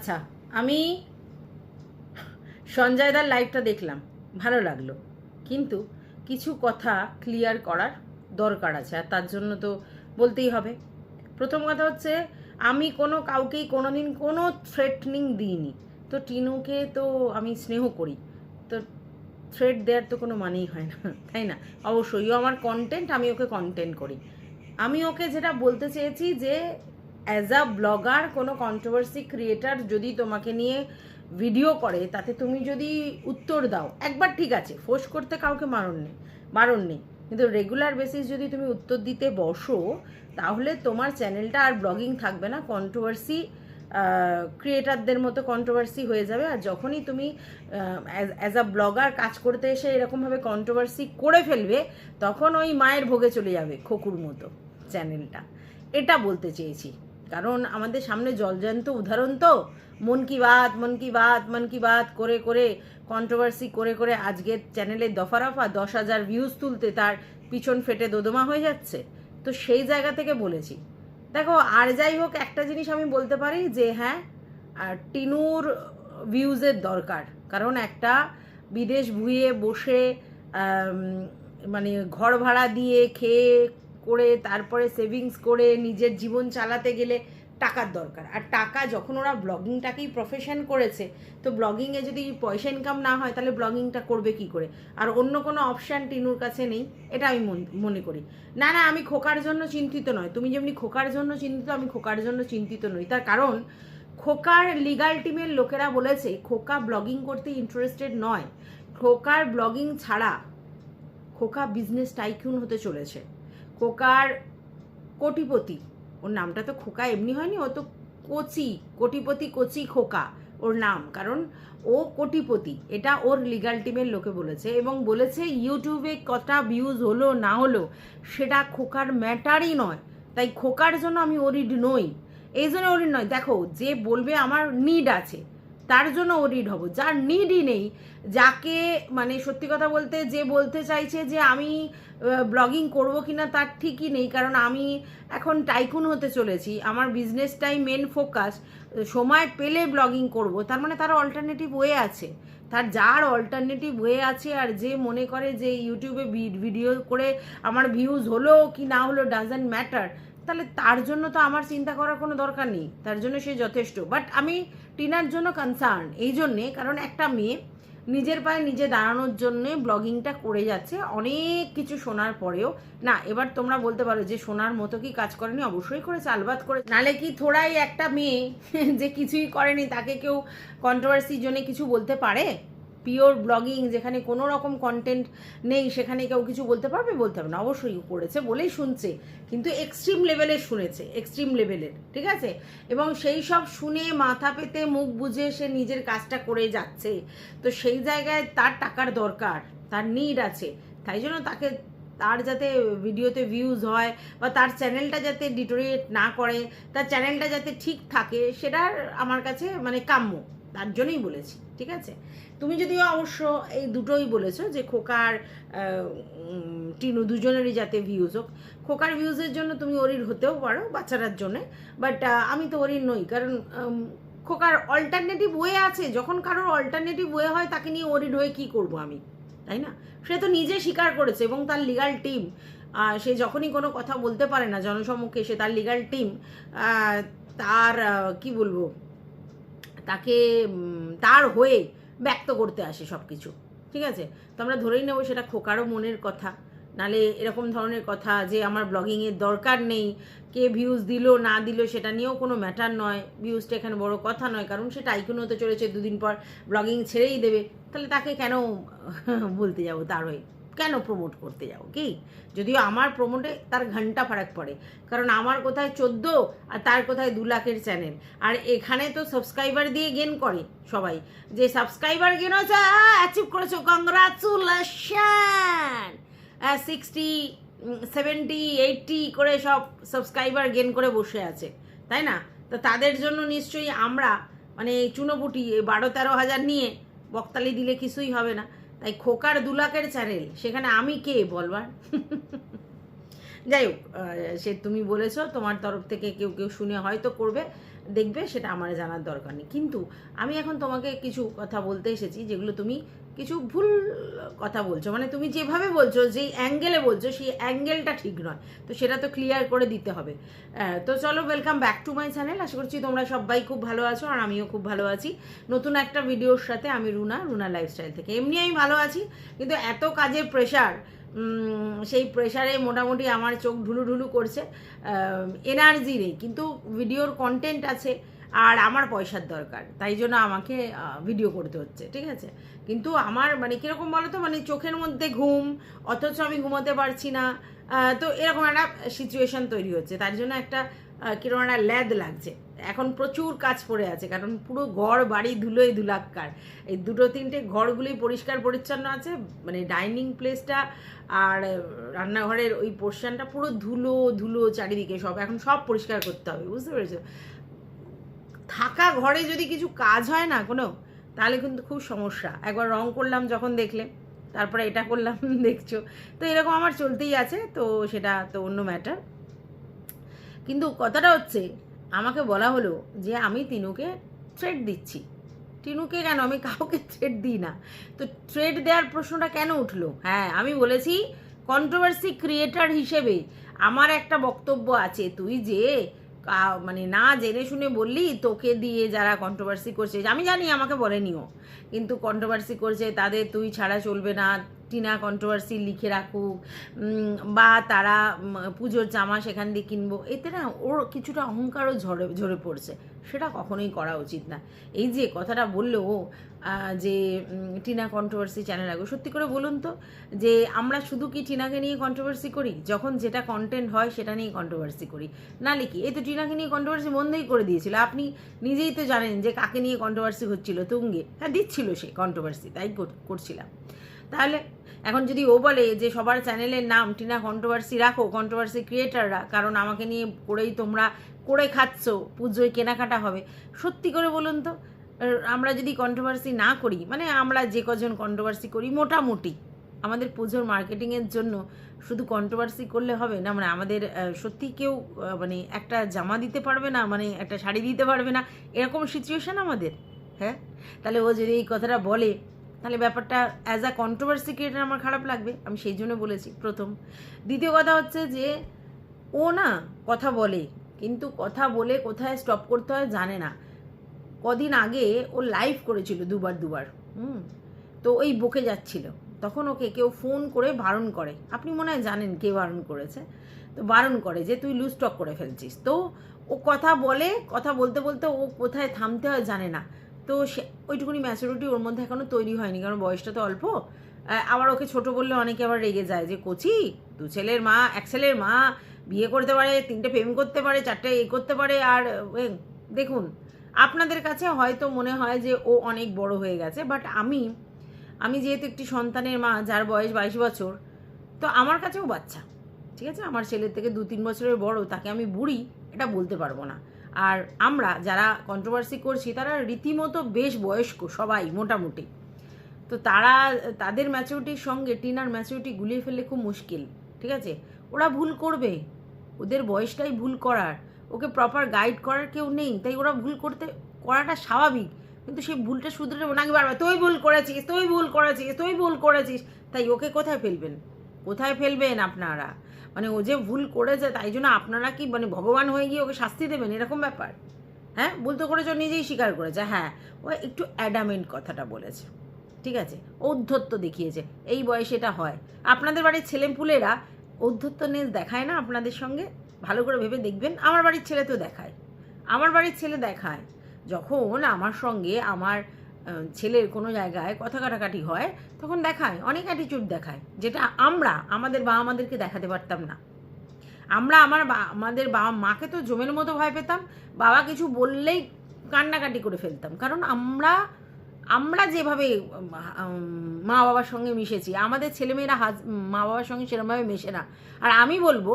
আচ্ছা আমি সঞ্জয়দার লাইভটা দেখলাম, ভালো লাগল। কিন্তু কিছু কথা ক্লিয়ার করার দরকার আছে, আর তার জন্য তো বলতেই হবে। প্রথম কথা হচ্ছে, আমি কোনো কাউকেই কোনো দিন কোনো থ্রেটনিং দিইনি। তো টিনুকে তো আমি স্নেহ করি, তো থ্রেট দেওয়ার তো কোনো মানেই হয় না, তাই না? অবশ্যই আমার কন্টেন্ট আমি ওকে কন্টেন্ট করি। আমি ওকে যেটা বলতে চেয়েছি যে অ্যাজ আ ব্লগার কোনো কন্ট্রোভার্সি ক্রিয়েটার যদি তোমাকে নিয়ে ভিডিও করে, তাতে তুমি যদি উত্তর দাও, একবার ঠিক আছে ফোর্স করতে কাউকে মারণ নেই মারণ নেই। কিন্তু রেগুলার বেসিস যদি তুমি উত্তর দিতে বসো, তাহলে তোমার চ্যানেলটা আর ব্লগিং থাকবে না কন্ট্রোভার্সি ক্রিয়েটারদের মতো কন্ট্রোভার্সি হয়ে যাবে। আর যখনই তুমি অ্যাজ আ ব্লগার কাজ করতে এসে এরকমভাবে কন্ট্রোভার্সি করে ফেলবে, তখন ওই মায়ের ভোগে চলে যাবে খোকুর মতো চ্যানেলটা এটা বলতে চেয়েছি। কারণ আমাদের সামনে জলজান্ত উদাহরণ তো। মন কি বাত, মন কি বাত, মন কি বাত করে করে কন্ট্রোভার্সি করে করে আজকের চ্যানেলের দফা রফা দশ হাজার ভিউজ তুলতে তার পিছন ফেটে দোদমা হয়ে যাচ্ছে। তো সেই জায়গা থেকে বলেছি। দেখো, আর যাই হোক, একটা জিনিস আমি বলতে পারি যে হ্যাঁ টিনুর ভিউজের দরকার। কারণ একটা বিদেশ ভুয়ে বসে মানে ঘর ভাড়া দিয়ে খেয়ে করে, তারপরে সেভিংস করে, নিজের জীবন চালাতে গেলে টাকার দরকার। আর টাকা যখন ওরা ব্লগিংটাকেই প্রফেশন করেছে, তো ব্লগিংয়ে যদি পয়সা ইনকাম না হয়, তাহলে ব্লগিংটা করবে কি করে? আর অন্য কোনো অপশান টিনুর কাছে নেই, এটা আমি মন- করি। না না, আমি খোকার জন্য চিন্তিত নয়। তুমি যেমনি খোকার জন্য চিন্তিত, আমি খোকার জন্য চিন্তিত নই। তার কারণ, খোকার লিগাল টিমের লোকেরা বলেছে, খোকা ব্লগিং করতে ইন্টারেস্টেড নয়। খোকার ব্লগিং ছাড়া খোকা বিজনেস টাইকুন হতে চলেছে। খোকার কোটিপতি। ওর নামটা তো খোকা এমনি হয়নি, ও তো কোচি, কোটিপতি কোচি খোকা ওর নাম। কারণ ও কোটিপতি, এটা ওর লিগাল টিমের লোকে বলেছে এবং বলেছে ইউটিউবে কটা ভিউজ হলো, না হলো, সেটা খোকার ম্যাটারই নয়। তাই খোকার জন্য আমি ওরিড নই। এই জন্য ওরিড নয়। দেখো, যে বলবে আমার নিড আছে। তার জন্য ওরিড হব। যার নিডই নেই, যাকে মানে সত্যি কথা বলতে যে বলতে চাইছে যে আমি ব্লগিং করব কিনা তার ঠিকই নেই, কারণ আমি এখন টাইকুন হতে চলেছি। আমার বিজনেসটাই মেন ফোকাস সময় পেলে ব্লগিং করব। তার মানে তার অল্টারনেটিভ ওয়ে আছে। তার যার অল্টারনেটিভ ওয়ে আছে আর যে মনে করে যে ইউটিউবে ভিডিও করে আমার ভিউজ হলো কি না হলো ডাজেন্ট ম্যাটার তাহলে তার জন্য তো আমার চিন্তা করার কোনো দরকার নেই। তার জন্য সে যথেষ্ট। বাট আমি টিনার জন্য কনসার্ন এই জন্যে, কারণ একটা মেয়ে নিজের পায়ে নিজে দাঁড়ানোর জন্য ব্লগিংটা করে যাচ্ছে অনেক কিছু শোনার পরেও। না, এবার তোমরা বলতে পারো যে শোনার মতো কি কাজ করেনি, অবশ্যই করে চালবাদ করে নালে কি থোড়াই একটা মেয়ে যে কিছুই করেনি, তাকে কেউ কন্ট্রোভার্সির জন্য কিছু বলতে পারে? পিওর ব্লগিং যেখানে কোনো রকম কন্টেন্ট নেই, সেখানে কেউ কিছু বলতে পারবে? বলতে পারবে না। অবশ্যই করেছে, বলেই শুনছে। কিন্তু এক্সট্রিম লেভেলের শুনেছে এক্সট্রিম লেভেলের ঠিক আছে? এবং সেই সব শুনে মাথা পেতে মুখ বুঝে সে নিজের কাজটা করে যাচ্ছে। তো সেই জায়গায় তার টাকার দরকার, তার নিড আছে। তাই জন্য তাকে, তার যাতে ভিডিওতে ভিউজ হয়, বা তার চ্যানেলটা যাতে ডিটোরিয়েট না করে, তার চ্যানেলটা যাতে ঠিক থাকে, সেটার আমার কাছে মানে কাম্য। তার জন্যই বলেছি, ঠিক আছে? তুমি যদিও অবশ্য এই দুটোই বলেছ যে খোকার টিনু দুজনেরই যাতে ভিউজ হোক, খোকার ভিউজের জন্য তুমি অরির হতেও পারো বাচ্চাটার জন্যে বাট আমি তো অরির নই, কারণ খোকার অল্টারনেটিভ ওয়ে আছে, যখন কারোর অল্টারনেটিভ ওয়ে হয় তাকে নিয়ে অরিড হয়ে কী করব আমি, তাই না? সে তো নিজে স্বীকার করেছে এবং তার লিগাল টিম সে যখনই কোনো কথা বলতে পারে না জনসম্মুখে, সে তার লিগাল টিম তার কি বলব, তাকে তার হয়ে ব্যক্ত করতে আসে সব কিছু ঠিক আছে? তো আমরা ধরেই নেব সেটা খোকারও মনের কথা, নালে এরকম ধরনের কথা যে আমার ব্লগিংয়ের দরকার নেই, কে ভিউজ দিল, না দিল, সেটা নিয়েও কোনো ম্যাটার নয় ভিউজটা এখানে বড় কথা নয়, কারণ সেটা আইকুন হতে চলেছে, দুদিন পর ব্লগিং ছেড়েই দেবে, তাহলে তাকে কেন বলতে যাব তার হয়ে? কেন প্রমোট করতে যাব কি? যদিও আমার প্রমোটে তার ঘণ্টা ফারাক পড়ে, কারণ আমার কোথায় চোদ্দ আর তার কোথায় দু লাখের চ্যানেল আর এখানে তো সাবস্ক্রাইবার দিয়ে গেন করে সবাই। যে সাবস্ক্রাইবার গেন হয়েছে অ্যাচিভ করেছ কংগ্রাচুলেশন সিক্সটি সেভেন্টি এইটটি করে সব সাবস্ক্রাইবার গেন করে বসে আছে, তাই না? তো তাদের জন্য নিশ্চয়ই আমরা মানে চুনোপুটি, বারো তেরো হাজার নিয়ে বকতালি দিলে কিছুই হবে না। তাই খোকার দুলাকের চ্যানেল, সেখানে আমি কে বলবার? যাই হোক সে তুমি বলেছ, তোমার তরফ থেকে কেউ কেউ শুনে হয়তো করবে, দেখবে সেটা আমার জানার দরকার নেই। কিন্তু আমি এখন তোমাকে কিছু কথা বলতে এসেছি, যেগুলো তুমি কিছু ভুল কথা বলছো। মানে তুমি যেভাবে বলছো, যেই অ্যাঙ্গেলে বলছো, সেই অ্যাঙ্গেলটা ঠিক নয়। তো সেটা তো ক্লিয়ার করে দিতে হবে। তো চলো welcome back to my channel আশা করছি তোমরা সবাই খুব ভালো আছো আর আমিও খুব ভালো আছি। নতুন একটা ভিডিওর সাথে আমি রুনা রুনা লাইফস্টাইল থেকে। এমনি আমি ভালো আছি, কিন্তু এত কাজের প্রেশার সেই প্রেশারে মোটামুটি আমার চোখ ঢুলু ঢুলু করছে। এনার্জি নেই। কিন্তু ভিডিওর কন্টেন্ট আছে আর আমার পয়সার দরকার, তাই জন্য আমাকে ভিডিও করতে হচ্ছে, ঠিক আছে? কিন্তু আমার মানে কীরকম বলো তো মানে চোখের মধ্যে ঘুম, অথচ আমি ঘুমোতে পারছি না তো এরকম একটা সিচুয়েশন তৈরি হচ্ছে, তার জন্য একটা কীরকম একটা ল্যাদ লাগছে। এখন প্রচুর কাজ পড়ে আছে, কারণ পুরো ঘর, বাড়ি ধুলোই ধুলাক্কার এই দুটো, তিনটে ঘরগুলি পরিষ্কার পরিচ্ছন্ন আছে মানে ডাইনিং প্লেসটা আর রান্নাঘরের ওই পোর্শনটা পুরো ধুলো ধুলো চারিদিকে সব, এখন সব পরিষ্কার করতে হবে, বুঝতে পেরেছ? থাকা ঘরে যদি কিছু কাজ হয় না কোনো, তাহলে কিন্তু খুব সমস্যা। একবার রং করলাম যখন দেখলে, তারপরে এটা করলাম, দেখছ। তো এরকম আমার চলতেই আছে, তো সেটা তো অন্য ম্যাটার কিন্তু কথাটা হচ্ছে, আমাকে বলা হলো যে আমি তিনুকে থ্রেড দিচ্ছি। টিনুকে কেন? আমি কাউকে থ্রেড দিই না। তো থ্রেড দেওয়ার প্রশ্নটা কেন উঠল? হ্যাঁ আমি বলেছি কন্ট্রোভার্সি ক্রিয়েটার হিসেবে আমার একটা বক্তব্য আছে। তুই যে মানে না জেনে শুনে বললি তোকে দিয়ে যারা কন্ট্রোভার্সি করছে, আমি জানি, আমাকে বলেনিও। কিন্তু কন্ট্রোভার্সি করছে, তাদের তুই ছাড়া চলবে না, টিনা কন্ট্রোভার্সি লিখে রাখুক বা তারা পুজোর জামা সেখান দিয়ে কিনবো, এতে না ওর কিছুটা অহংকারও ঝরে ঝরে পড়ছে। সেটা কখনোই করা উচিত না। এই যে কথাটা বলল যে টিনা কন্ট্রোভার্সি চ্যানেল আগো। সত্যি করে বলুন তো, যে, আমরা শুধু কি টিনাকে নিয়ে কন্ট্রোভার্সি করি? যখন যেটা কন্টেন্ট হয়, সেটা নিয়ে কন্ট্রোভার্সি করি। না লিখি এই তো টিনাকে নিয়ে কন্ট্রোভার্সি বন্ধই করে দিয়েছিল। আপনি নিজেই তো জানেন যে, কাকে নিয়ে কন্ট্রোভার্সি হচ্ছিল? তুঙ্গে। হ্যাঁ দিচ্ছিল সে কন্ট্রোভার্সি তাই কর- করছিলাম। তাহলে, এখন যদি ও বলে যে, সবার চ্যানেলের নাম, টিনা কন্ট্রোভার্সি রাখো কন্ট্রোভার্সি ক্রিয়েটাররা কারণ আমাকে নিয়ে করেই তোমরা, করে খাচ্ছ, পুজোয় কেনাকাটা হবে। সত্যি করে বলুন তো আমরা যদি কন্ট্রোভার্সি না করি মানে আমরা যে কজন কন্ট্রোভার্সি করি, মোটামুটি আমাদের পুজোর মার্কেটিংয়ের জন্য শুধু কন্ট্রোভার্সি করলে হবে না মানে আমাদের সত্যি কেউ মানে একটা জামা দিতে পারবে না মানে একটা শাড়ি দিতে পারবে না, এরকম সিচুয়েশন আমাদের হ্যাঁ? তাহলে ও যদি এই কথাটা বলে, তাহলে ব্যাপারটা অ্যাজ আ কন্ট্রোভার্সি ক্রিয়েটার আমার খারাপ লাগবে, আমি সেই জন্য বলেছি প্রথম। দ্বিতীয় কথা হচ্ছে যে, ও না কথা বলে, কিন্তু কথা বলে কোথায় স্টপ করতে হয় জানে না। কদিন আগে ও লাইভ করেছিল দুবার দুবার, হুম? তো ওই বকে যাচ্ছিল। তখন ওকে কেউ ফোন করে বারণ করে। আপনি মনে হয় জানেন কে বারণ করেছে? তো বারণ করে যে, তুই লুজ টক করে ফেলছিস। তো ও কথা বলে, কথা বলতে বলতে ও কোথায় থামতে হয় জানে না। তো সে, ওইটুকুনি ম্যাচুরিটি ওর মধ্যে এখনও তৈরি হয়নি, কারণ বয়সটা তো অল্প। আবার ওকে ছোট বললে অনেকে আবার রেগে যায় যে, কচি, দু ছেলের মা, এক ছেলের মা, বিয়ে করতে পারে, তিনটে প্রেম করতে পারে, চারটে এ করতে পারে, আর দেখুন আপনাদের কাছে হয়তো মনে হয় যে ও অনেক বড় হয়ে গেছে বাট আমি আমি যেহেতু একটি সন্তানের মা, যার বয়স বাইশ বছর, তো আমার কাছেও বাচ্চা, ঠিক আছে? আমার ছেলের থেকে দু তিন বছরের বড়, তাকে আমি বুড়ি, এটা বলতে পারব না। আর আমরা যারা কন্ট্রোভার্সি করছি, তারা রীতিমতো বেশ বয়স্ক, সবাই মোটামুটি। তো তারা, তাদের ম্যাচুরিটির সঙ্গে টিনার ম্যাচুরিটি গুলিয়ে ফেললে খুব মুশকিল, ঠিক আছে? ওরা ভুল করবে, ওদের বয়সটাই ভুল করার। ওকে প্রপার গাইড করার কেউ নেই, তাই ওরা ভুল করতে, করাটা স্বাভাবিক। কিন্তু সেই ভুলটা শুধরে ওনাকে বারবার, তুই ভুল করেছিস, তুই ভুল করেছিস, তুই ভুল করেছিস। তাই ওকে কোথায় ফেলবেন? কোথায় ফেলবেন আপনারা? মানে ও যে ভুল করেছে, তাই জন্য আপনারা কি মানে ভগবান হয়ে গিয়ে ওকে শাস্তি দেবেন? এরকম ব্যাপার। হ্যাঁ? ভুল তো করেছে নিজেই স্বীকার করেছে। হ্যাঁ ও একটু অ্যাডামেন্ট কথাটা বলেছে। ঠিক আছে? ঔদ্ধত্য দেখিয়েছে। এই বয়সে এটা হয়। আপনাদের বাড়ির ছেলেপুলেরা ঔদ্ধত্যনেস দেখায় না আপনাদের সঙ্গে? ভালো করে ভেবে দেখবেন, আমার বাড়ির ছেলে তো দেখায়। আমার বাড়ির ছেলে দেখায়, যখন আমার সঙ্গে আমার ছেলের কোনো জায়গায় কথা কাটাকাটি হয়, তখন দেখায়, অনেক অ্যাটিটিউড দেখায়, যেটা আমরা, আমাদের বাবা মাদেরকে দেখাতে পারতাম না। আমরা আমার আমাদের বাবা মাকে তো জমের মতো ভয় পেতাম, বাবা কিছু বললেই কান্নাকাটি করে ফেলতাম। কারণ আমরা আমরা যেভাবে মা বাবার সঙ্গে মিশেছি, আমাদের ছেলেমেয়েরা হাজ মা বাবার সঙ্গে সেরকমভাবে মেশে না। আর আমি বলব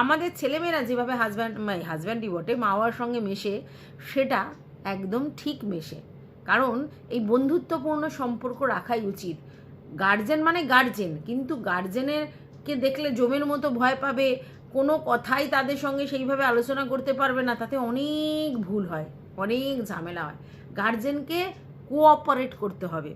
আমাদের ছেলেমেয়েরা যেভাবে হাজব্যান্ড মানে হাজব্যান্ডই বটে মা বাবার সঙ্গে মেশে, সেটা একদম ঠিক মেশে। কারণ এই বন্ধুত্বপূর্ণ সম্পর্ক রাখাই উচিত। গার্জেন মানে গার্জেন কিন্তু গার্জেনের কে দেখলে জমের মতো ভয় পাবে, কোনো কথাই তাদের সঙ্গে সেইভাবে আলোচনা করতে পারবে না, তাতে অনেক ভুল হয়, অনেক ঝামেলা হয়। গার্জেনকে কোঅপারেট করতে হবে।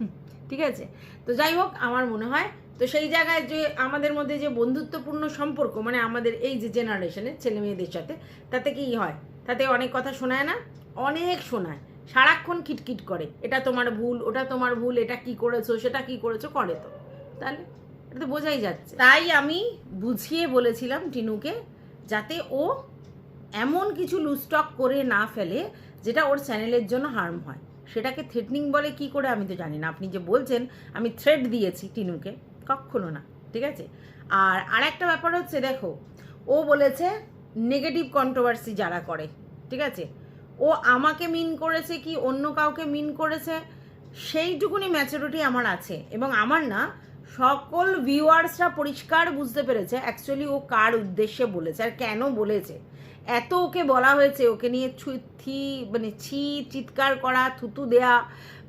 ঠিক আছে? তো যাই হোক, আমার মনে হয় তো সেই জায়গায় যে আমাদের মধ্যে যে বন্ধুত্বপূর্ণ সম্পর্ক মানে আমাদের এই যে জেনারেশনের ছেলে মেয়েদের সাথে, তাতে কি হয়? তাতে অনেক কথা শোনায় না? অনেক শোনায়। সারাক্ষণ খিটখিট করে। এটা তোমার ভুল, ওটা তোমার ভুল, এটা কি করেছ, সেটা কি করেছ, করে তো। তাহলে এটা তো বোঝাই যাচ্ছে। তাই আমি বুঝিয়ে বলেছিলাম টিনুকে যাতে ও এমন কিছু লুস্টক করে না ফেলে, যেটা ওর চ্যানেলের জন্য হার্ম হয়। সেটাকে থ্রেটনিং বলে কি করে আমি তো জানি না। আপনি যে বলছেন, আমি থ্রেট দিয়েছি টিনুকে। কখনো না, ঠিক আছে? আর আরেকটা ব্যাপার হচ্ছে, দেখো, ও বলেছে নেগেটিভ কন্ট্রোভার্সি যারা করে, ঠিক আছে? ও আমাকে মিন করেছে কি, অন্য কাউকে মিন করেছে? সেইটুকুনি ম্যাচুরিটি আমার আছে। এবং আমার না সকল ভিউয়ার্সরা পরিষ্কার বুঝতে পেরেছে অ্যাকচুয়ালি ও কার উদ্দেশ্যে বলেছে আর কেন বলেছে। এত ওকে বলা হয়েছে, ওকে নিয়ে থি মানে ছি, চিৎকার করা, থুতু দেয়া,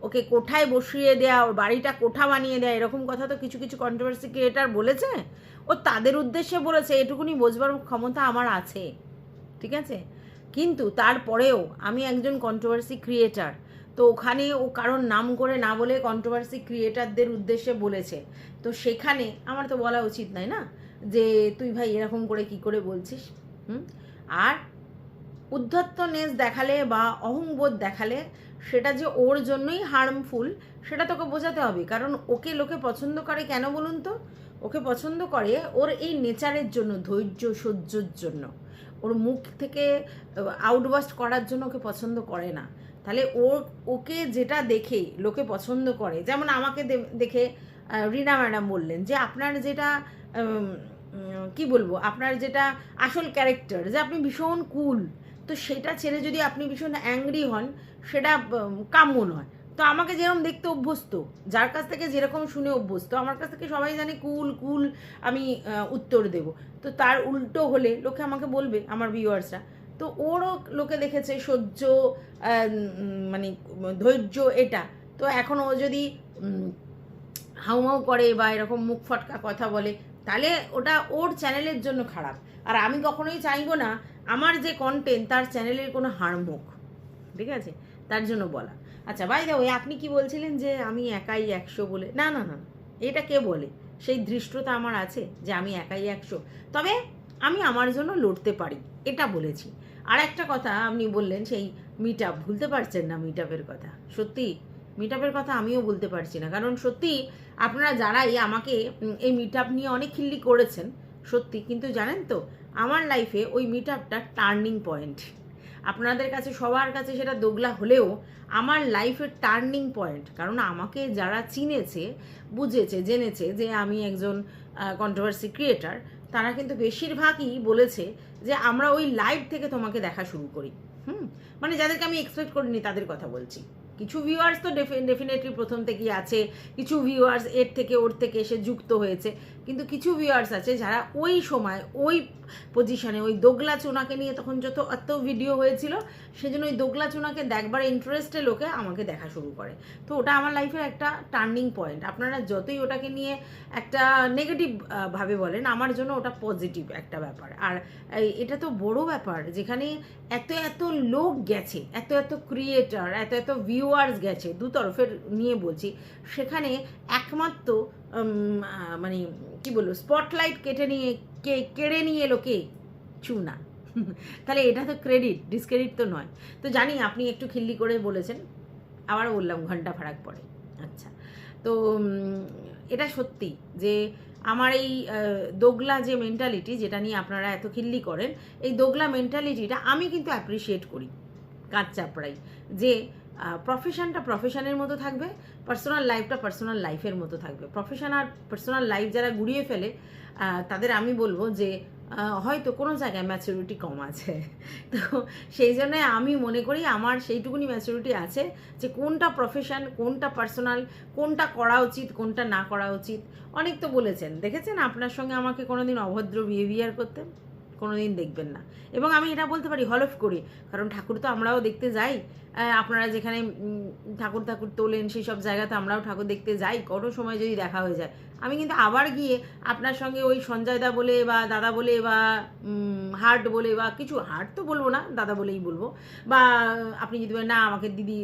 ওকে কোঠায় বসিয়ে দেয়া, ওর বাড়িটা কোঠা বানিয়ে দেয়া, এরকম কথা তো কিছু কিছু কন্ট্রোভার্সি ক্রিয়েটার বলেছে। ও তাদের উদ্দেশ্যে বলেছে, এটুকুনি বোঝবার ক্ষমতা আমার আছে, ঠিক আছে? কিন্তু তারপরেও আমি একজন কন্ট্রোভার্সি ক্রিয়েটার তো ওখানে ও কারোর নাম করে না বলে কন্ট্রোভার্সি ক্রিয়েটারদের উদ্দেশ্যে বলেছে। তো সেখানে আমার তো বলা উচিত নয় না? যে তুই ভাই এরকম করে কি করে বলছিস? হুম? আর উদ্ধত্তনেস দেখালে বা অহংবোধ দেখালে সেটা যে ওর জন্যই হার্মফুল সেটা তোকে বোঝাতে হবে। কারণ ওকে লোকে পছন্দ করে কেন বলুন তো? ওকে পছন্দ করে ওর এই নেচারের জন্য, ধৈর্য, সহ্যর জন্য। ওর মুখ থেকে আউটবাস্ট করার জন্য ওকে পছন্দ করে না। তাহলে ওর, ওকে যেটা দেখে লোকে পছন্দ করে, যেমন আমাকে দেখে রিনা ম্যাডাম বললেন যে আপনার যেটা কি বলব, আপনার যেটা আসল ক্যারেক্টার যে আপনি ভীষণ কুল তো সেটা ছেড়ে যদি আপনি ভীষণ অ্যাংরি হন, সেটা কাম্য নয়। তো আমাকে যেরকম দেখতে অভ্যস্ত, যার কাছ থেকে যেরকম শুনে অভ্যস্ত, আমার কাছ থেকে সবাই জানে কুল কুল আমি উত্তর দেব। তো তার উল্টো হলে লোকে আমাকে বলবে, আমার ভিউয়ার্সরা তো ওরও লোকে দেখেছে সহ্য মানে ধৈর্য এটা। তো এখন ও যদি উম, হাউমাউ করে বা এরকম মুখ ফটকা কথা বলে তাহলে ওটা ওর চ্যানেলের জন্য খারাপ। আর আমি কখনোই চাইব না আমার যে কন্টেন্ট তার চ্যানেলের কোনো হার্ম হোক। ঠিক আছে? তার জন্য বলা। আচ্ছা বাই দা আপনি কি বলছিলেন যে আমি একাই একশো বলে? না না না না, এটা কে বলে? সেই ধৃষ্টতা আমার আছে যে আমি একাই একশো। তবে আমি আমার জন্য লড়তে পারি, এটা বলেছি। আর একটা কথা আপনি বললেন সেই মিট আপ ভুলতে পারছেন না মিট আপের কথা। সত্যি মিট আপের কথা আমিও বলতে পারছি না। কারণ সত্যি, আপনারা যারাই আমাকে এই মিট আপ নিয়ে অনেক খিল্লি করেছেন, সত্যি। কিন্তু জানেন তো, আমার লাইফে ওই মিট আপটা টার্নিং পয়েন্ট আপনাদের কাছে, সবার কাছে সেটা দোগলা হলেও আমার লাইফের টার্নিং পয়েন্ট কারণ আমাকে যারা চিনেছে, বুঝেছে, জেনেছে যে আমি একজন কন্ট্রোভার্সি ক্রিয়েটার তারা কিন্তু বেশিরভাগই বলেছে যে আমরা ওই লাইভ থেকে তোমাকে দেখা শুরু করি। হুম? মানে যাদেরকে আমি এক্সপেক্ট করিনি তাদের কথা বলছি। কিছু ভিউয়ার্স তো ডেফিনেটলি প্রথম থেকেই আছে, কিছু ভিউয়ার্স এর থেকে ওর থেকে এসে যুক্ত হয়েছে। কিন্তু কিছু ভিউয়ার্স আছে যারা ওই সময়, ওই পজিশনে ওই দোগলা চুনাকে নিয়ে তখন যত এত ভিডিও হয়েছিল, সেজন্য ওই দোগলা চুনাকে দেখবার ইন্টারেস্টে লোকে আমাকে দেখা শুরু করে। তো ওটা আমার লাইফের একটা টার্নিং পয়েন্ট আপনারা যতই ওটাকে নিয়ে একটা নেগেটিভ ভাবে বলেন, আমার জন্য ওটা পজিটিভ একটা ব্যাপার। আর এটা তো বড় ব্যাপার, যেখানে এত এত লোক গেছে, এত এত ক্রিয়েটার এত এত ভিউয়ার্স গেছে, দু তরফের নিয়ে বলছি, সেখানে একমাত্র মানে কি বলব স্পটলাইট কেটে নিয়ে, কে, কেড়ে নিয়ে লোকে চুনা তাহলে এটা তো ক্রেডিট ডিসক্রেডিট তো নয়। তো জানি আপনি একটু খিল্লি করে বলেছেন আবার বললাম ঘণ্টা ফারাক পড়ে আচ্ছা তো এটা সত্যি যে আমার এই দোগলা যে মেন্টালিটি যেটা নিয়ে আপনারা এত খিল্লি করেন, এই দোগলা মেন্টালিটিটা আমি কিন্তু অ্যাপ্রিসিয়েট করি কাজ চাপড়াই। যে প্রফেশনটা প্রফেশনের মতো থাকবে পার্সোনাল লাইফটা পার্সোনাল লাইফের মতো থাকবে। প্রফেশন আর পার্সোনাল লাইফ যারা গুড়িয়ে ফেলে তাদের আমি বলব যে হয়তো কোনো জায়গায় ম্যাচুরিটি কম আছে। তো সেই জন্য আমি মনে করি আমার সেইটুকুনি ম্যাচুরিটি আছে যে, কোনটা প্রফেশন কোনটা পার্সোনাল কোনটা করা উচিত, কোনটা না করা উচিত। অনেক তো বলেছেন। দেখেছেন? আপনার সঙ্গে আমাকে কোনোদিন অভদ্র বিহেভিয়ার করতে? কোনোদিন দেখবেন না। এবং আমি এটা বলতে পারি, হলফ করি। কারণ ঠাকুর তো আমরাও দেখতে যাই। আপনারা যেখানে ঠাকুর ঠাকুর তোলেন, সেই সব জায়গাতে আমরাও ঠাকুর দেখতে যাই। কোনো সময় যদি দেখা হয়ে যায়। আমি কিন্তু আবার গিয়ে আপনার সঙ্গে ওই সঞ্জয় দা বলে বা দাদা বলে বা হার্ট বলে বা কিছু, হার্ট তো বলব না, দাদা বলেই বলব। বা, আপনি যদি না, আমাকে দিদি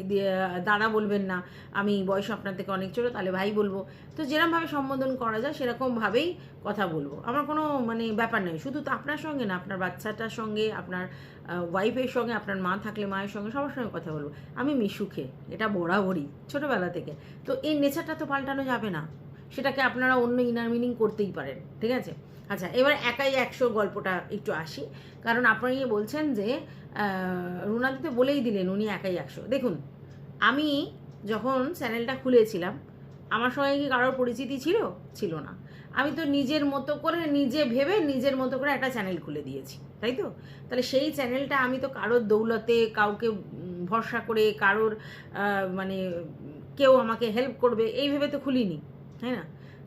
দাদা বলবেন না, আমি বয়স আপনার থেকে অনেক ছোটো, তাহলে ভাই বলব। তো যেরকমভাবে সম্বোধন করা যায়, সেরকমভাবেই কথা বলব। আমার কোনো মানে ব্যাপার নেই শুধু তো আপনার সঙ্গে না, আপনার বাচ্চাটার সঙ্গে, আপনার ওয়াইফের সঙ্গে, আপনার মা থাকলে মায়ের সঙ্গে সবার সঙ্গে কথা বলব। আমি মিশুখে এটা বরাবরই, ছোটোবেলা থেকে। তো এই নেচারটা তো পাল্টানো যাবে না। সেটাকে আপনারা অন্য ইনার মিনিং করতেই পারেন, ঠিক আছে? আচ্ছা এবার একাই একশো গল্পটা একটু আসি। কারণ আপনারা ইয়ে বলছেন যে রুনাদিতে বলেই দিলেন উনি একাই একশো। দেখুন, আমি যখন চ্যানেলটা খুলেছিলাম, আমার সঙ্গে কি কারোর পরিচিতি ছিল? ছিল না। আমি তো নিজের মতো করে নিজে ভেবে নিজের মতো করে একটা চ্যানেল খুলে দিয়েছি, তাই তো? তাহলে সেই চ্যানেলটা আমি তো কারোর দৌলতে, কাউকে ভরসা করে, কারোর মানে কেউ আমাকে হেল্প করবে, এই ভেবে তো খুলিনি, তাই না?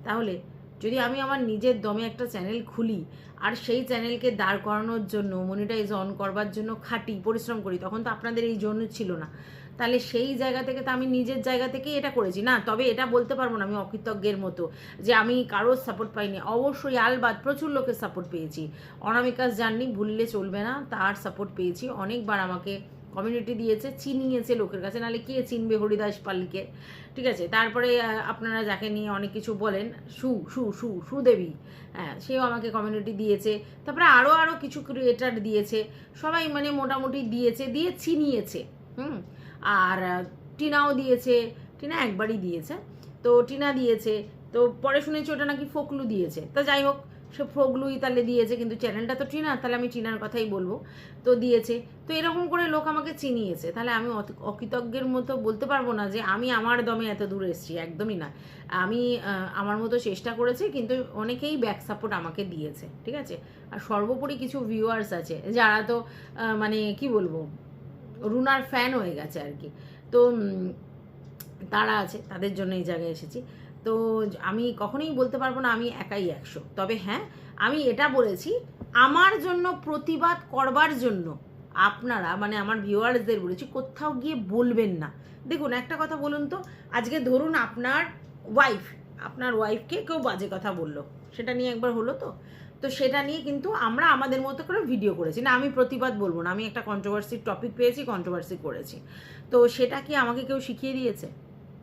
তাহলে যদি আমি আমার নিজের দমে একটা চ্যানেল খুলি, আর সেই চ্যানেলকে দাঁড় করানোর জন্য মনিটাইজ অন করবার জন্য খাটি পরিশ্রম করি, তখন তো আপনাদের এই জন্য ছিল না। তাহলে সেই জায়গা থেকে তো আমি নিজের জায়গা থেকেই এটা করেছি। না, তবে এটা বলতে পারব না আমি অকৃতজ্ঞের মতো যে আমি কারোর সাপোর্ট পাইনি। অবশ্যই আলবাদ প্রচুর লোকের সাপোর্ট পেয়েছি। অনামিকাস জার্নি ভুললে চলবে না, তার সাপোর্ট পেয়েছি। অনেকবার আমাকে কমিউনিটি দিয়েছে, চিনিয়েছে লোকের কাছে। নাহলে কে চিনবে হরিদাস পালকে? ঠিক আছে? তারপরে আপনারা যাকে নিয়ে অনেক কিছু বলেন, সু সু সু, সুদেবী হ্যাঁ সেও আমাকে কমিউনিটি দিয়েছে। তারপরে আরও আরও কিছু ক্রিয়েটার দিয়েছে। সবাই মানে মোটামুটি দিয়েছে, দিয়ে চিনিয়েছে। হুম? আর টিনাও দিয়েছে, টিনা একবারই দিয়েছে। তো টিনা দিয়েছে, তো পরে শুনেছি ওটা নাকি ফোকলু দিয়েছে। তা যাই হোক, সে ফোকলুই তাহলে দিয়েছে, কিন্তু চ্যানেলটা তো টিনা, তাহলে আমি টিনার কথাই বলব। তো দিয়েছে, তো এরকম করে লোক আমাকে চিনিয়েছে। তাহলে আমি অকৃতজ্ঞের মতো বলতে পারব না যে আমি আমার দমে এত দূর এসেছি, একদমই না। আমি আমার মতো চেষ্টা করেছি, কিন্তু অনেকেই ব্যাক সাপোর্ট আমাকে দিয়েছে, ঠিক আছে? আর সর্বোপরি কিছু ভিউয়ার্স আছে, যারা তো মানে কি বলব রুনার ফ্যান হয়ে গেছে আর কি। তো তারা আছে, তাদের জন্য এই জায়গায় এসেছি। তো, আমি কখনোই বলতে পারব না আমি একাই একশো। তবে হ্যাঁ আমি এটা বলেছি, আমার জন্য প্রতিবাদ করবার জন্য আপনারা মানে আমার ভিউয়ার্সদের বলেছি, কোথাও গিয়ে বলবেন না। দেখুন, একটা কথা বলুন তো, আজকে ধরুন আপনার ওয়াইফ আপনার ওয়াইফকে কেউ বাজে কথা বলল। সেটা নিয়ে একবার হলো তো? তো সেটা নিয়ে কিন্তু আমরা আমাদের মতো করে ভিডিও করেছি। না, আমি প্রতিবাদ বলব না, আমি একটা কন্ট্রোভার্সির টপিক পেয়েছি কন্ট্রোভার্সি করেছি। তো সেটা কি আমাকে কেউ শিখিয়ে দিয়েছে?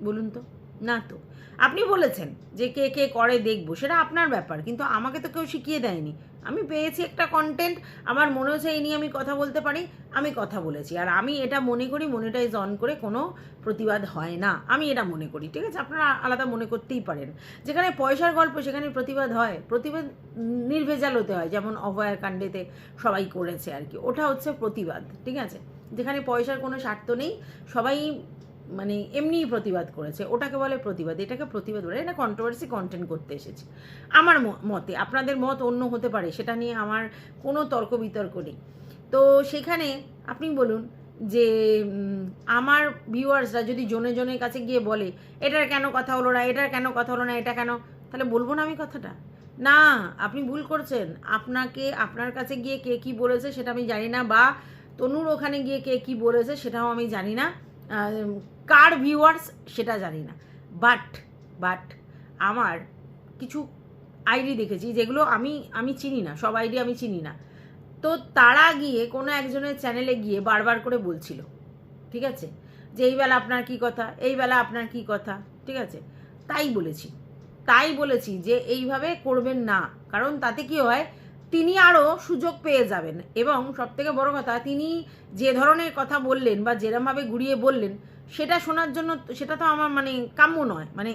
বলুন তো। না তো। আপনি বলেছেন যে কে কে করে দেখব, সেটা আপনার ব্যাপার, কিন্তু আমাকে তো কেউ শিখিয়ে দেয়নি। আমি পেয়েছি একটা কন্টেন্ট আমার মনে হচ্ছে এই নিয়ে আমি কথা বলতে পারি, আমি কথা বলেছি। আর আমি এটা মনে করি মনিটাইজ অন করে কোনো প্রতিবাদ হয় না। আমি এটা মনে করি, ঠিক আছে? আপনারা আলাদা মনে করতেই পারেন। যেখানে পয়সার গল্প, সেখানে প্রতিবাদ হয়। প্রতিবাদ নির্ভেজাল হতে হয়, যেমন অভয়ার কাণ্ডেতে সবাই করেছে আর কি। ওটা হচ্ছে প্রতিবাদ, ঠিক আছে? যেখানে পয়সার কোনো স্বার্থ নেই, সবাই মানে এমনিই প্রতিবাদ করেছে। ওটাকে বলে প্রতিবাদ, এটাকে প্রতিবাদ বলে, এটা কন্ট্রোভার্সি কন্টেন্ট করতে এসেছে। আমার মতে, আপনাদের মত অন্য হতে পারে, সেটা নিয়ে আমার কোনো তর্ক বিতর্ক নেই। তো সেখানে আপনি বলুন যে আমার ভিউয়ার্সরা যদি জনে জনের কাছে গিয়ে বলে, এটার কেন কথা হলো না, এটার কেন কথা হলো না, এটা কেন? তাহলে বলব না আমি কথাটা? না, আপনি ভুল করছেন। আপনাকে, আপনার কাছে গিয়ে কে কি বলেছে সেটা আমি জানি না, বা তনুর ওখানে গিয়ে কে কি বলেছে সেটাও আমি জানি না। কার ভিউয়ার্স সেটা জানি না। বাট বাট আমার কিছু আইডি দেখেছি যেগুলো আমি আমি চিনি না, সব আইডি আমি চিনি না। তো তারা গিয়ে কোনো একজনের চ্যানেলে গিয়ে বারবার করে বলছিল, ঠিক আছে? যে এই বেলা আপনার কি কথা, এই বেলা আপনার কি কথা, ঠিক আছে? তাই বলেছি। তাই বলেছি যে এইভাবে করবেন না। কারণ তাতে কি হয় তিনি আরও সুযোগ পেয়ে যাবেন। এবং সবথেকে বড় কথা, তিনি যে ধরনের কথা বললেন বা যেরমভাবে ঘুরিয়ে বললেন, সেটা শোনার জন্য সেটা তো আমার মানে কাম্য নয়। মানে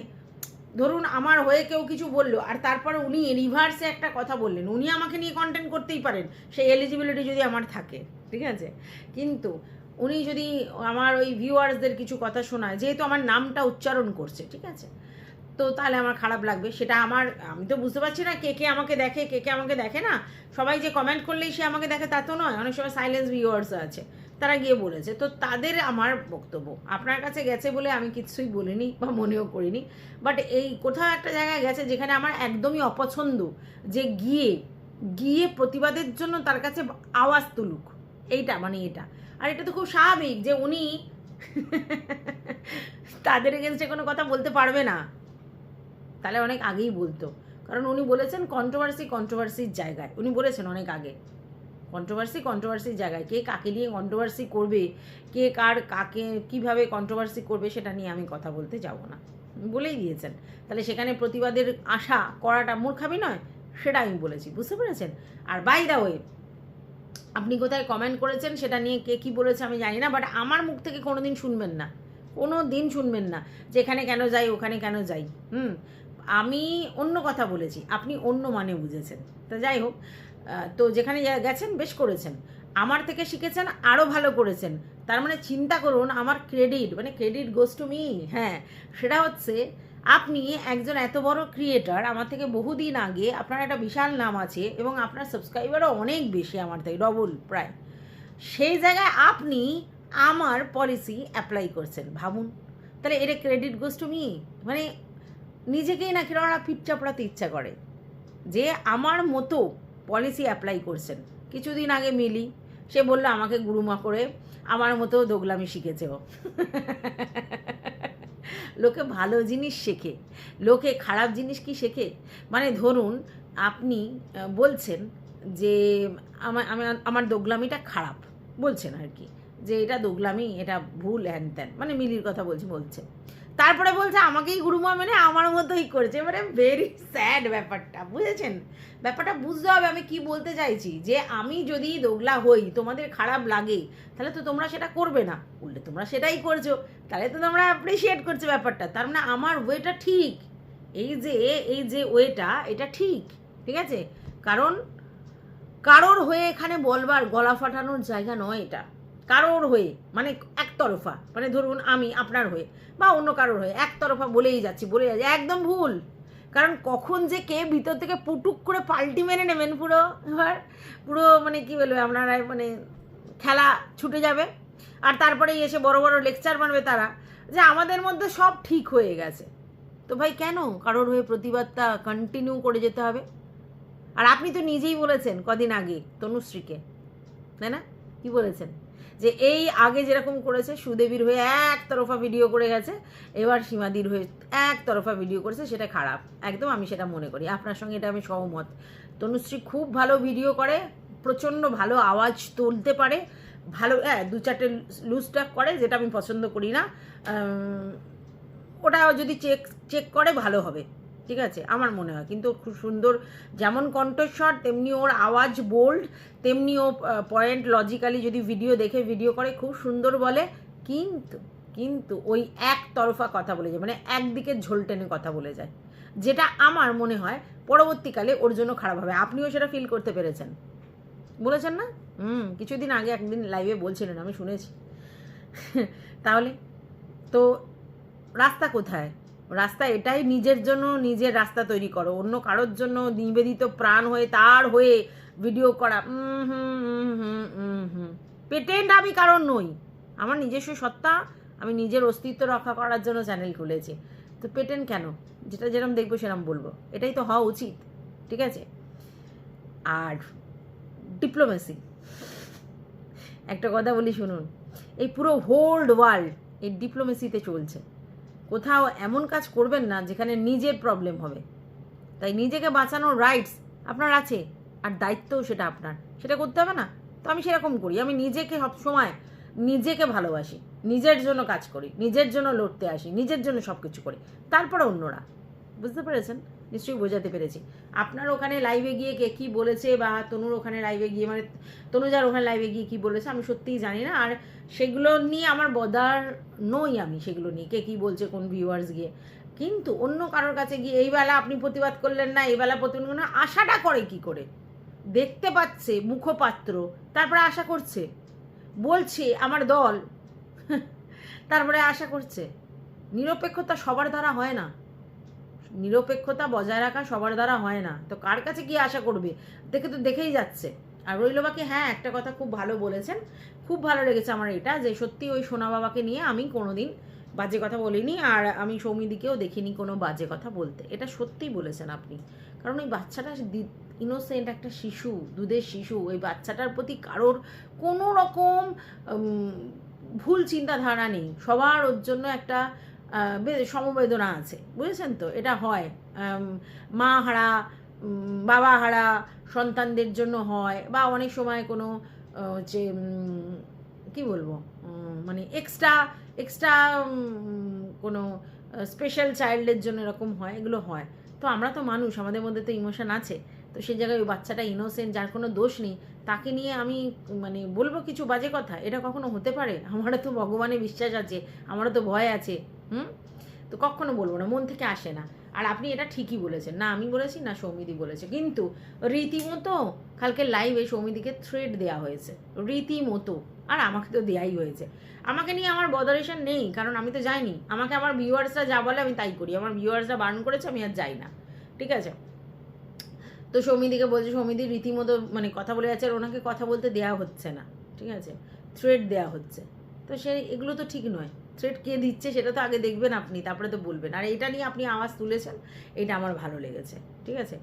ধরুন আমার হয়ে কেউ কিছু বলল, আর তারপরে উনি রিভার্সে একটা কথা বললেন, উনি আমাকে নিয়ে কন্টেন্ট করতেই পারেন, সেই এলিজিবিলিটি যদি আমার থাকে, ঠিক আছে? কিন্তু উনি যদি আমার ওই ভিউয়ার্সদের কিছু কথা শোনায়, যেহেতু আমার নামটা উচ্চারণ করছে, ঠিক আছে? তো তাহলে আমার খারাপ লাগবে। সেটা আমার, আমি তো বুঝতে পারছি না কে কে আমাকে দেখে, কে কে আমাকে দেখে না। সবাই যে কমেন্ট করলেই সে আমাকে দেখে, তা তো নয়। অনেক সময় সাইলেন্স ভিউয়ার্স আছে। তারা গিয়ে বলেছে। তো তাদের আমার বক্তব্য। আপনার কাছে গেছে বলে আমি কিছুই বলিনি বা মনেও করিনি। বাট এই কোথাও একটা জায়গায় গেছে যেখানে আমার একদমই অপছন্দ যে গিয়ে গিয়ে প্রতিবাদের জন্য তার কাছে আওয়াজ তুলুক। এইটা মানে এটা। আর এটা তো খুব স্বাভাবিক যে উনি তাদের এগেনস্টে কোনো কথা বলতে পারবে না। তাহলে অনেক আগেই বলতো। কারণ উনি বলেছেন কন্ট্রোভার্সি কন্ট্রোভার্সির জায়গায়। উনি বলেছেন অনেক আগে। কন্ট্রোভার্সি কন্ট্রোভার্সির জায়গায়। কে কাকে নিয়ে কন্ট্রোভার্সি করবে? কে কার কাকে কীভাবে কন্ট্রোভার্সি করবে সেটা নিয়ে আমি কথা বলতে যাব না। বলেই দিয়েছেন। তাহলে সেখানে প্রতিবাদের আশা করাটা মূর্খামি নয়, সেটা আমি বলেছি। বুঝতে পেরেছেন? আর বাই দা ওয়ে আপনি কোথায় কমেন্ট করেছেন সেটা নিয়ে কে কী বলেছে আমি জানি না বাট আমার মুখ থেকে কোনো দিন শুনবেন না। কোনো দিন শুনবেন না যেখানে কেন যাই, ওখানে কেন যাই। হুম? আমি অন্য কথা বলেছি, আপনি অন্য মানে বুঝেছেন। তা যাই হোক তো যেখানে গেছেন, বেশ করেছেন। আমার থেকে শিখেছেন আরও ভালো করেছেন। তার মানে চিন্তা করুন, আমার ক্রেডিট মানে ক্রেডিট গোস টু মি হ্যাঁ। সেটা হচ্ছে, আপনি একজন এত বড় ক্রিয়েটার আমার থেকে বহুদিন আগে আপনার একটা বিশাল নাম আছে এবং আপনার সাবস্ক্রাইবারও অনেক বেশি আমার থেকে ডবল প্রায়। সেই জায়গায় আপনি আমার পলিসি অ্যাপ্লাই করছেন, ভাবুন। তাহলে এটা ক্রেডিট গোস টু মি মানে নিজেকেই না কীরকম একটা পিঠ চাপড়াতে ইচ্ছা করে। যে আমার মতো পলিসি অ্যাপ্লাই করছেন। কিছুদিন আগে মিলি, সে বলল, আমাকে গুরুমা করে আমার মতো দোগলামি শিখেছে ও। লোকে ভালো জিনিস শেখে। লোকে খারাপ জিনিস কি শেখে? মানে ধরুন, আপনি বলছেন যে, আমার আমার- দোগলামিটা খারাপ। বলছেন আর কি। যে, এটা দোগলামি, এটা ভুল হ্যান ত্যান মানে মিলির কথা বলছি বলছে তারপরে বলছে, আমাকেই গুরুমা মেনে আমার মতোই করেছে। এবারে ভেরি স্যাড ব্যাপারটা, বুঝেছেন? ব্যাপারটা বুঝতে হবে, আমি কি বলতে চাইছি? যে আমি যদি দোগলা হই, তোমাদের খারাপ লাগে, তাহলে তো তোমরা সেটা করবে না। উল্টে তোমরা সেটাই করছ, তাহলে তো তোমরা অ্যাপ্রিসিয়েট করছ ব্যাপারটা। তার মানে আমার ওয়েটা ঠিক, এই যে এই যে ওয়েটা এটা ঠিক ঠিক আছে? কারণ, কারোর হয়ে এখানে বলবার, গলা ফাটানোর জায়গা নয় এটা। কারোর হয়ে মানে একতরফা মানে ধরুন আমি আপনার হয়ে বা অন্য কারোর হয়ে, একতরফা বলেই যাচ্ছি, বলে যাচ্ছি, একদম ভুল। কারণ কখন যে কে ভিতর থেকে পুটুক করে পাল্টি মেরে নেবেন পুরো, এবার পুরো মানে কি বলবে, আপনারা মানে খেলা ছুটে যাবে। আর তারপরেই এসে বড় বড় লেকচার মারবে তারা, যে আমাদের মধ্যে সব ঠিক হয়ে গেছে। তো ভাই কেন কারোর হয়ে প্রতিবাদটা কন্টিনিউ করে যেতে হবে? আর আপনি তো নিজেই বলেছেন কদিন আগে তনুশ্রীকে, তাই না? কি বলেছেন? যে এই আগে যেরকম করেছে, সুদেবীর হয়ে একতরফা ভিডিও করে গেছে, এবার সীমাদির হয়ে একতরফা ভিডিও করেছে, সেটা খারাপ। একদম আমি সেটা মনে করি। আপনার সঙ্গে এটা আমি সহমত। তনুশ্রী খুব ভালো ভিডিও করে, প্রচণ্ড ভালো আওয়াজ তুলতে পারে, ভালো হ্যাঁ দু চারটে লুজটা করে, যেটা আমি পছন্দ করি না। ওটা যদি চেক চেক করে, ভালো হবে। ঠিক আছে? আমার মনে হয়। কিন্তু খুব সুন্দর যেমন কণ্ঠস্বর, তেমনি ওর আওয়াজ বোল্ড তেমনি ও পয়েন্ট লজিক্যালি যদি ভিডিও দেখে ভিডিও করে, খুব সুন্দর বলে, কিন্তু কিন্তু ওই একতরফা কথা বলে যায়। মানে একদিকে ঝোল টেনে কথা বলে যায়। যেটা আমার মনে হয় পরবর্তীকালে ওর জন্য খারাপ হবে। আপনিও সেটা ফিল করতে পেরেছেন। বলেছেন না? হুম, কিছুদিন আগে একদিন লাইভে বলছিলেন, আমি শুনেছি। তাহলে, তো রাস্তা কোথায়? রাস্তা এটাই নিজের জন্য নিজের রাস্তা তৈরি করো। অন্য কারোর জন্য নিবেদিত প্রাণ হয়ে, তার হয়ে ভিডিও করা। পেটেন্ট আমি কারণ নই। আমার নিজস্ব সত্তা আমি নিজের অস্তিত্ব রক্ষা করার জন্য চ্যানেল খুলেছি। তো পেটেন্ট কেন? যেটা যেরকম দেখব সেরকম বলব। এটাই তো হওয়া উচিত, ঠিক আছে? আর ডিপ্লোমেসি একটা কথা বলি শুনুন। এই পুরো হোল্ড ওয়ার্ল্ড এই ডিপ্লোমেসিতে চলছে। কোথাও এমন কাজ করবেন না যেখানে নিজের প্রবলেম হবে। তাই নিজেকে বাঁচানোর রাইটস আপনার আছে, আর দায়িত্বও সেটা আপনার। সেটা করতে হবে না? তো আমি সেরকম করি। আমি নিজেকে সবসময় নিজেকে ভালোবাসি। নিজের জন্য কাজ করি, নিজের জন্য লড়তে আসি, নিজের জন্য সব কিছু করি। তারপরে অন্যরা। বুঝতে পেরেছেন? নিশ্চয়ই বোঝাতে পেরেছি। আপনার ওখানে লাইভে গিয়ে কে কী বলেছে বা তনুর ওখানে লাইভে গিয়ে মানে তনুজার ওখানে লাইভে গিয়ে কী বলেছে, আমি সত্যিই জানি না। আর সেগুলো নিয়ে আমার বদার নই আমি, সেগুলো নিয়ে কে কী বলছে কোন ভিউয়ার্স গিয়ে। কিন্তু অন্য কারোর কাছে গিয়ে এই বেলা আপনি প্রতিবাদ করলেন না, এই বেলা প্রতিবাদ না, আশাটা করে কি করে? দেখতে পাচ্ছে, মুখপাত্র, তারপরে আশা করছে। বলছে, আমার দল। তারপরে আশা করছে। নিরপেক্ষতা সবার দ্বারা হয় না। নিরপেক্ষতা বজায় রাখা সবার দ্বারা হয় না। তো কার কাছে কি আশা করবে? দেখে তো দেখেই যাচ্ছে। আর রইল বাকি হ্যাঁ একটা কথা খুব ভালো বলেছেন। খুব ভালো লেগেছে আমার এটা, যে সত্যি ওই সোনা বাবাকে নিয়ে আমি কোনোদিন বাজে কথা বলিনি, আর আমি সৌমিদিকেও দেখিনি কোনো বাজে কথা বলতে। এটা সত্যিই বলেছেন আপনি। কারণ ওই বাচ্চাটা ইনোসেন্ট একটা শিশু, দুধের শিশু, ওই বাচ্চাটার প্রতি কারোর কোনো রকম ভুল চিন্তাধারা নেই। সবার ওর জন্য একটা সমবেদনা আছে। বুঝেছেন তো? এটা হয়। মা হারা বাবা হারা সন্তানদের জন্য হয় বা অনেক সময় কোনো উম, কি বলব? মানে এক্সট্রা এক্সট্রা কোনো স্পেশাল চাইল্ডের জন্য এরকম হয় এগুলো হয়। তো আমরা তো মানুষ আমাদের মধ্যে তো ইমোশন আছে। তো সেই জায়গায় ওই বাচ্চাটা ইনোসেন্ট যার কোনো দোষ নেই তাকে নিয়ে আমি মানে বলব কিছু বাজে কথা। এটা কখনো হতে পারে? আমারও তো ভগবানে বিশ্বাস আছে আমারও তো ভয় আছে। হুম? তো কখনো বলব না, মন থেকে আসে না। আর আপনি এটা ঠিকই বলেছেন। না, আমি বলেছি, না, সৌমিদি বলেছে। কিন্তু রীতিমতো কালকে লাইভে সৌমিদিকে থ্রেড দেওয়া হয়েছে। রীতিমতো। আর আমাকে তো দেয়াই হয়েছে। আমাকে নিয়ে আমার বদারেশন নেই, কারণ আমি তো যাইনি। আমাকে আমার ভিউয়ার্সরা যা বলে আমি তাই করি। আমার ভিউয়ার্সরা বারণ করেছে, আমি আর যাই না। ঠিক আছে? তো সৌমিদিকে বলছে, সৌমিদি রীতিমতো মানে কথা বলে যাচ্ছে, আর ওনাকে কথা বলতে দেওয়া হচ্ছে না। ঠিক আছে? থ্রেড দেওয়া হচ্ছে। তো সে, এগুলো তো ঠিক নয়। থ্রেড কে দিচ্ছে সেটা তো আগে দেখবেন আপনি, তারপরে তো বলবেন। আর এটা নিয়ে আপনি আওয়াজ তুলেছেন, এটা আমার ভালো লেগেছে, ঠিক আছে?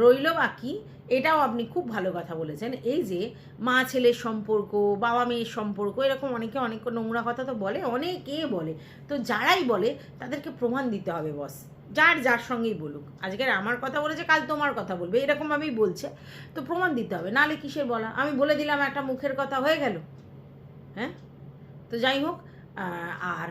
রইল বাকি, এটাও আপনি খুব ভালো কথা বলেছেন, এই যে মা ছেলের সম্পর্ক, বাবা মেয়ের সম্পর্ক, এরকম অনেকে অনেক নোংরা কথা তো বলে, অনেকে বলে, তো যারাই বলে তাদেরকে প্রমাণ দিতে হবে বস যার যার সঙ্গেই বলুক। আজকের আমার কথা বলেছে, কাল তোমার কথা বলবে, এরকমভাবেই বলছে, তো প্রমাণ দিতে হবে নালে কিসের বলা? আমি বলে দিলাম একটা মুখের কথা, হয়ে গেল হ্যাঁ? তো যাই হোক আর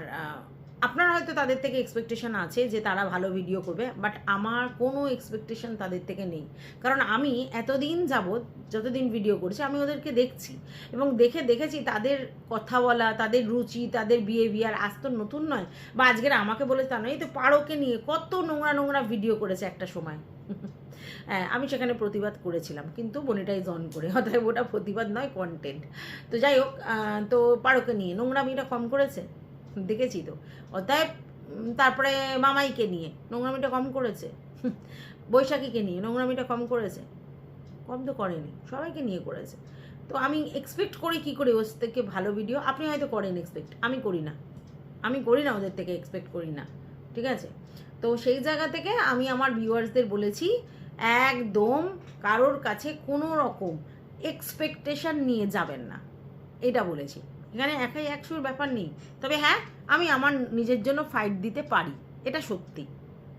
আপনার হয়তো তাদের থেকে এক্সপেকটেশন আছে যে তারা ভালো ভিডিও করবে বাট আমার কোনো এক্সপেকটেশন তাদের থেকে নেই। কারণ আমি এতদিন যাবৎ যতদিন ভিডিও করছি, আমি ওদেরকে দেখছি এবং দেখে দেখেছি তাদের কথা বলা, তাদের রুচি, তাদের বিহেভিয়ার আজ তো নতুন নয়, বা আজকের আমাকে বলে তা নয় এই তো পারোকে নিয়ে কত নোংরা নোংরা ভিডিও করেছে একটা সময়। আমি সেখানে প্রতিবাদ করেছিলাম, কিন্তু মনিটাইজ অন করে, অতএব ওটা প্রতিবাদ নয় কন্টেন্ট তো যাই হোক তো পারোকে নিয়ে, নোংরামিটা কম করেছে? দেখেছি তো। অতএব তারপরে মামাইকে নিয়ে, নোংরামিটা কম করেছে? বৈশাখীকে নিয়ে, নোংরামিটা কম করেছে? কম তো করেনি, সবাইকে নিয়ে করেছে। তো আমি এক্সপেক্ট করি কি করে, ওর থেকে ভালো ভিডিও আপনি হয়তো করেন এক্সপেক্ট আমি করি না। আমি করি না, ওদের থেকে এক্সপেক্ট করি না। ঠিক আছে? তো সেই জায়গা থেকে আমি আমার ভিউয়ার্সদের বলেছি একদম কারোর কাছে কোনো রকম এক্সপেকটেশন নিয়ে যাবেন না। এটা বলেছি। এখানে একাই একশোর ব্যাপার নেই। তবে হ্যাঁ আমি আমার নিজের জন্য ফাইট দিতে পারি। এটা সত্যি।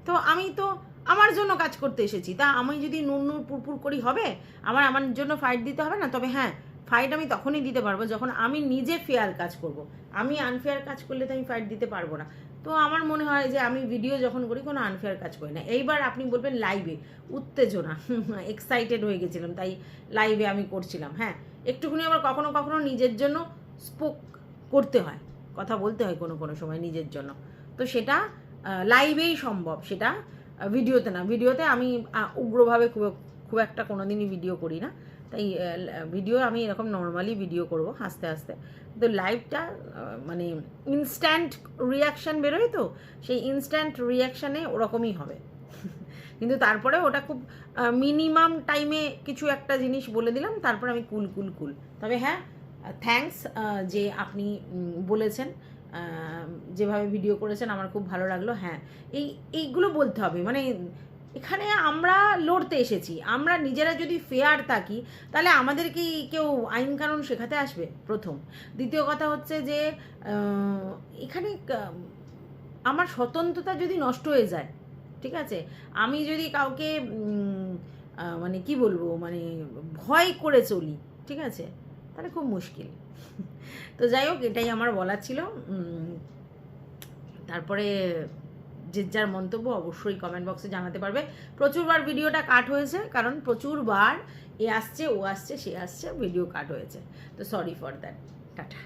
তো আমি তো আমার জন্য কাজ করতে এসেছি। তা আমি যদি নুন নুর পুরপুর করি হবে? আমার আমার জন্য ফাইট দিতে হবে না? তবে হ্যাঁ ফাইট আমি তখনই দিতে পারব যখন আমি নিজে ফেয়ার কাজ করব। আমি আনফেয়ার কাজ করলে তো আমি ফাইট দিতে পারব না। তো আমার মনে হয় যে আমি ভিডিও যখন করি কোনো আনফেয়ার কাজ করি না। এইবার আপনি বলবেন লাইভে উত্তেজনা এক্সাইটেড হয়ে গেছিলাম, তাই লাইভে আমি করছিলাম হ্যাঁ। একটুখানি আবার কখনো কখনো নিজের জন্য স্পোক করতে হয়, কথা বলতে হয় কোনো কোনো সময় নিজের জন্য। তো সেটা লাইভেই সম্ভব, সেটা ভিডিওতে না। ভিডিওতে আমি উগ্রভাবে খুব খুব একটা কোনো দিনই ভিডিও করি না। তাই ভিডিও আমি এরকম নর্মালি ভিডিও করব হাসতে হাসতে। তো লাইভটা মানে ইনস্ট্যান্ট রিয়াকশান বেরোয় তো, সেই ইনস্ট্যান্ট রিয়াকশানে ওরকমই হবে। কিন্তু তারপরে ওটা খুব মিনিমাম টাইমে কিছু একটা জিনিস বলে দিলাম, তারপর আমি কুল কুল কুল। তবে হ্যাঁ থ্যাঙ্কস যে আপনি বলেছেন যেভাবে ভিডিও করেছেন, আমার খুব ভালো লাগল। হ্যাঁ এই, এইগুলো বলতে হবে। মানে এখানে আমরা লড়তে এসেছি। আমরা নিজেরা যদি ফেয়ার থাকি, তাহলে আমাদেরকে কেউ আইন কানুন শেখাতে আসবে? প্রথম। দ্বিতীয় কথা হচ্ছে যে এখানে আমার স্বতন্ত্রতা যদি নষ্ট হয়ে যায়, ঠিক আছে? আমি যদি কাউকে মানে কি বলব মানে ভয় করে চলি, ঠিক আছে? তাহলে খুব মুশকিল। তো যাই হোক, এটাই আমার বলার ছিল। তারপরে যে যার মন্তব্য অবশ্যই কমেন্ট বক্সে জানাতে পারবে। প্রচুরবার ভিডিওটা কাট হয়েছে, কারণ প্রচুরবার এ আসছে, ও আসছে, সে আসছে ভিডিও কাট হয়েছে। তো সরি ফর দ্যাট টাটা।